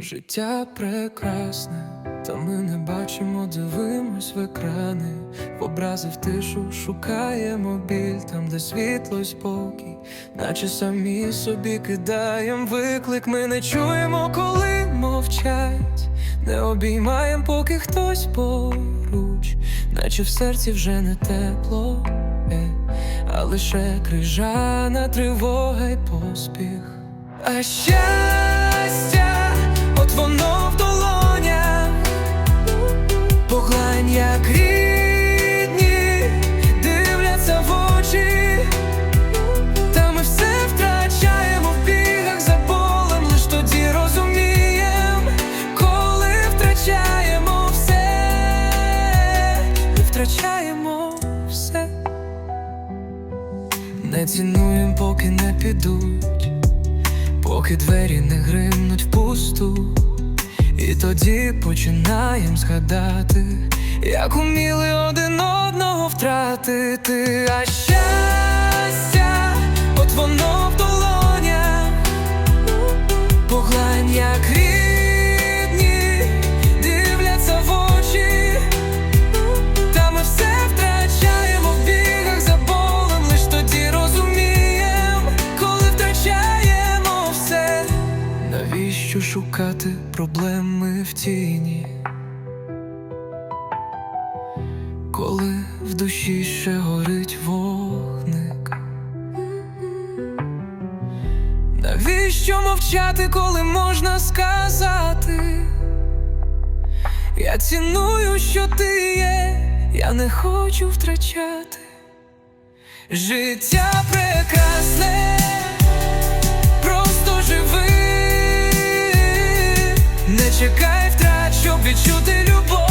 Життя прекрасне, та ми не бачимо, дивимось в екрани, в образи в тишу шукаємо біль там, де світло спокій, наче самі собі кидаєм виклик, ми не чуємо, коли мовчать, не обіймаєм, поки хтось поруч, наче в серці вже не тепло, е, а лише крижана тривога й поспіх. А щастя, втрачаємо все, не цінуєм, поки не підуть. Поки двері не гримнуть впусту, і тоді починаєм згадати, як уміли один одного втратити, а щастя, шукати проблеми в тіні? Коли в душі ще горить вогник. Навіщо мовчати, коли можна сказати? Я ціную, що ти є, я не хочу втрачати. Життя прекрасне, чекай втрат, щоб відчути любов.